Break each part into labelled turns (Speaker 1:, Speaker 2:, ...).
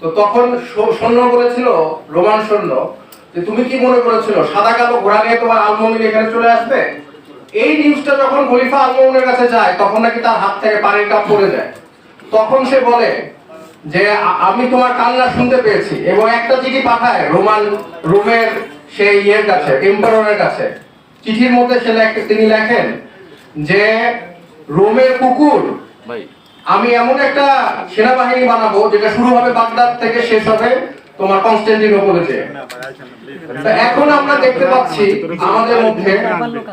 Speaker 1: তো তখন সৈন্য বলেছিল, রোমান সৈন্য, যে তুমি কি মনে করেছিল, সাদা কালো ঘোড়া নিয়ে তোমার আলমমিন এখানে চলে আসবে? এই নিউজটা যখন খলিফা আলমমিনের কাছে যায়, তখন নাকি তার হাত থেকে পানির কাপ পড়ে যায়। তখন সে বলে যে আমি তোমার কান্না শুনতে পেয়েছি এবং একটা চিঠি পাঠায় রোমান, রোমের সেই ইয়ের কাছে এম্পাররের কাছে। চিঠির মধ্যে সে তিনি লেখেন যে, রোমের কুকুর আমি এমন একটা সেনাবাহিনী বানাবো যেটা শুরু হবে বাগদাদ থেকে শেষ হবে তোমার কনস্ট্যান্টিনোপলে যে এখন আমরা দেখতে পাচ্ছি আমাদের মধ্যে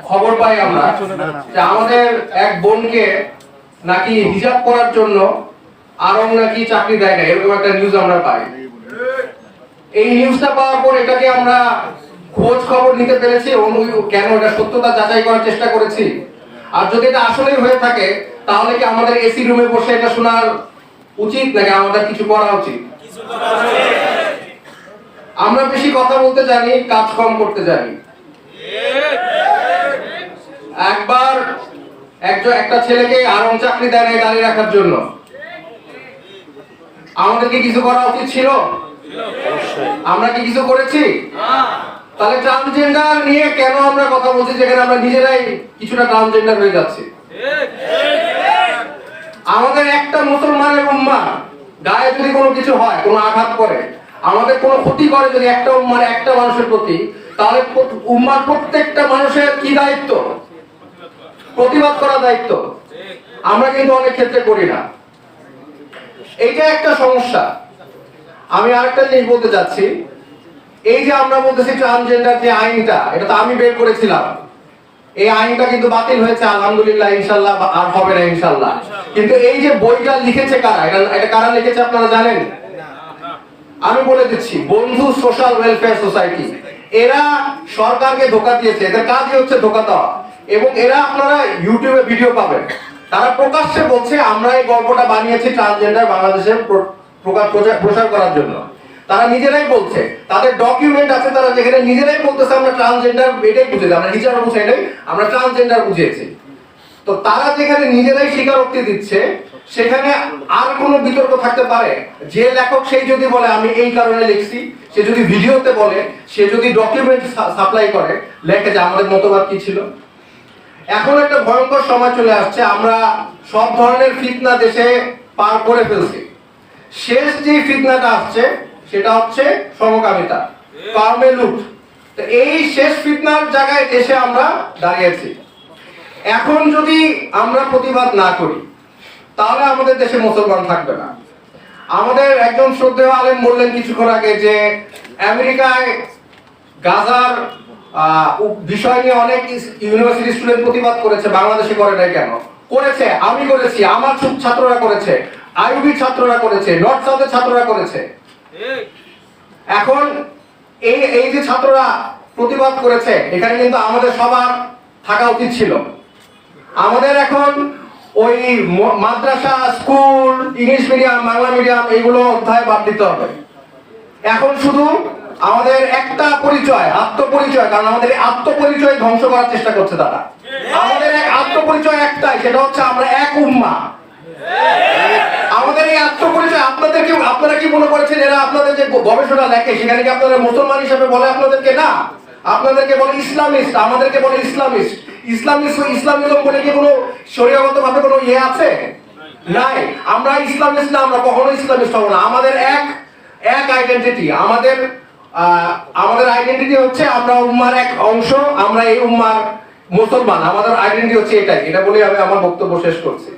Speaker 1: খবর পাই আমরা যে আমাদের এক বোনকে নাকি হিজাব করার জন্য আরং নাকি চাকরি দেয় না এরকম একটা নিউজ আমরা পাই। এই নিউজটা পাওয়ার পর এটাকে আমরা খোঁজ খবর নিতে পেরেছি এবং কেন এটা সত্যতা যাচাই করার চেষ্টা করেছি? আর যদি এটা আসলেই হয়ে থাকে তাহলে কি আমাদের এসি রুমে বসে এটা শোনার উচিত নাকি আমাদের কিছু করা উচিত? আমরা বেশি কথা বলতে জানি কাজ কম করতে জানি। একবার একজন একটা ছেলেকে আরং চাকরি দেয় নাই দাঁড়িয়ে রাখার জন্য। আমাদের কি কিছু করা উচিত ছিল? আমরা কি কিছু করেছি? তাহলে ট্রান্সজেন্ডার নিয়ে কেন আমরা কথা বলছি যেখানে আমরা নিজেরাই কিছুটা ট্রান্সজেন্ডার হয়ে যাচ্ছি? আমাদের একটা মুসলমানের উম্মা, গায়ে যদি কোনো কিছু হয়, কোনো আঘাত করে, আমাদের কোনো ক্ষতি করে যদি একটা উম্মার একটা মানুষের প্রতি, তাহলে উম্মার প্রত্যেকটা মানুষের কি দায়িত্ব? প্রতিবাদ করা দায়িত্ব। আমরা কিন্তু অনেক ক্ষেত্রে করি না। এটা একটা সমস্যা। আমি আরেকটা জিনিস বলতে চাচ্ছি। এই যে আমরা বলতেছি ট্রান্সজেন্ডার যে আইনটা, এটা তো আমি বের করেছিলাম। এই আইনটা কিন্তু বাতিল হয়েছে, আলহামদুলিল্লাহ, ইনশাল্লাহ আর হবে না, ইনশাল্লাহ। কিন্তু এই যে বইটা লিখেছে কারা, এটা এটা কারা লিখেছে আপনারা জানেন? আমি বলে দিচ্ছি, বন্ধু সোশ্যাল ওয়েলফেয়ার সোসাইটি এরা সরকারকে ধোকা দিয়েছে, এদের কাজই হচ্ছে ধোকা দেওয়া। এবং এরা আপনারা ইউটিউবে ভিডিও পাবেন। তারা প্রকাশ্যে বলছে, আমরা এই গল্পটা বানিয়েছি ট্রান্সজেন্ডার বাংলাদেশে প্র- প্রকাশ প্রচার- প্রসার করার জন্য। তারা নিজেরাই বলছে। তাদের ডকুমেন্ট আছে, তারা যেখানে নিজেরাই বলতেছে, আমরা ট্রান্সজেন্ডার এটাই বুঝেছি আমরা হিজাব বুঝাই নাই, আমরা ট্রান্সজেন্ডার বুঝিয়েছি। তো তারা যেখানে নিজেরাই স্বীকারোক্তি দিচ্ছে, সেখানে আর কোনো বিতর্ক থাকতে পারে। যে লেখক সেই যদি বলে, আমি এই কারণে লিখছি। সে যদি ভিডিওতে বলে, সে যদি ডকুমেন্ট সাপ্লাই করে, লেখে যে আমাদের মতবাদ কি ছিল। এখন একটা ভয়ঙ্কর সময় চলে আসছে, আমরা সব ধরনের ফিতনা দেশে পার করে ফেলছি। শেষ যে ফিতনাটা আসছে সেটা হচ্ছে সমকামিতা, কর্মে লুট। তো এই শেষ ফিতনার জায়গায় দেশে আমরা দাঁড়িয়েছি। এখন যদি আমরা প্রতিবাদ না করি, তাহলে আমাদের দেশে মুসলমান থাকবে না। আমাদের একজন শ্রদ্ধেয় আলেম বললেন কিছুক্ষণ আগে যে, আমেরিকায় গাজার বিষয় নিয়ে অনেক ইউনিভার্সিটি স্টুডেন্ট প্রতিবাদ করেছে, বাংলাদেশে করে নাই কেন? করেছে, আমি করেছি, আমার ছাত্ররা করেছে আইউবি ছাত্ররা করেছে, নর্থ সাউথের ছাত্ররা করেছে। এখন এই এই যে ছাত্ররা প্রতিবাদ করেছে, এখানে কিন্তু আমাদের সবার থাকা উচিত ছিল। আমাদের এখন ওই মাদ্রাসা, school, English medium, Bangla medium, এইগুলো অধ্যায় বাদ দিতে হবে। এখন শুধু আমাদের একটা পরিচয়, আত্মপরিচয়, কারণ আমাদের আত্মপরিচয় ধ্বংস করার চেষ্টা করছে তারা। আমাদের এক আত্মপরিচয় একটাই, সেটা হচ্ছে আমরা এক উম্মা আমাদের এই আত্মপরিচয় আপনাদের কি আপনারা কি মনে করেছেন এরা আপনাদের যে গবেষণা লেখে সেখানে কি আপনারা মুসলমান হিসেবে বলে আপনাদেরকে? না। আপনাদেরকে বলে ইসলামিস্ট, আমাদেরকে বলে ইসলামিস্ট। ইসলামিস্ট ইসলামিজম বলে কি কোনো শরীয়গত ভাবে কোনো ইয়ে আছে? নাই। আমরা ইসলামিস্ট না, আমরা কখনো ইসলামিস্ট হব না। আমাদের এক এক আইডেন্টিটি আমাদের আমাদের আইডেন্টিটি হচ্ছে আমরা উম্মার এক অংশ, আমরা এই উম্মার মুসলমান। আমাদের আইডেন্টিটি হচ্ছে এটাই। এটা বলে আমি আমার বক্তব্য শেষ করছি।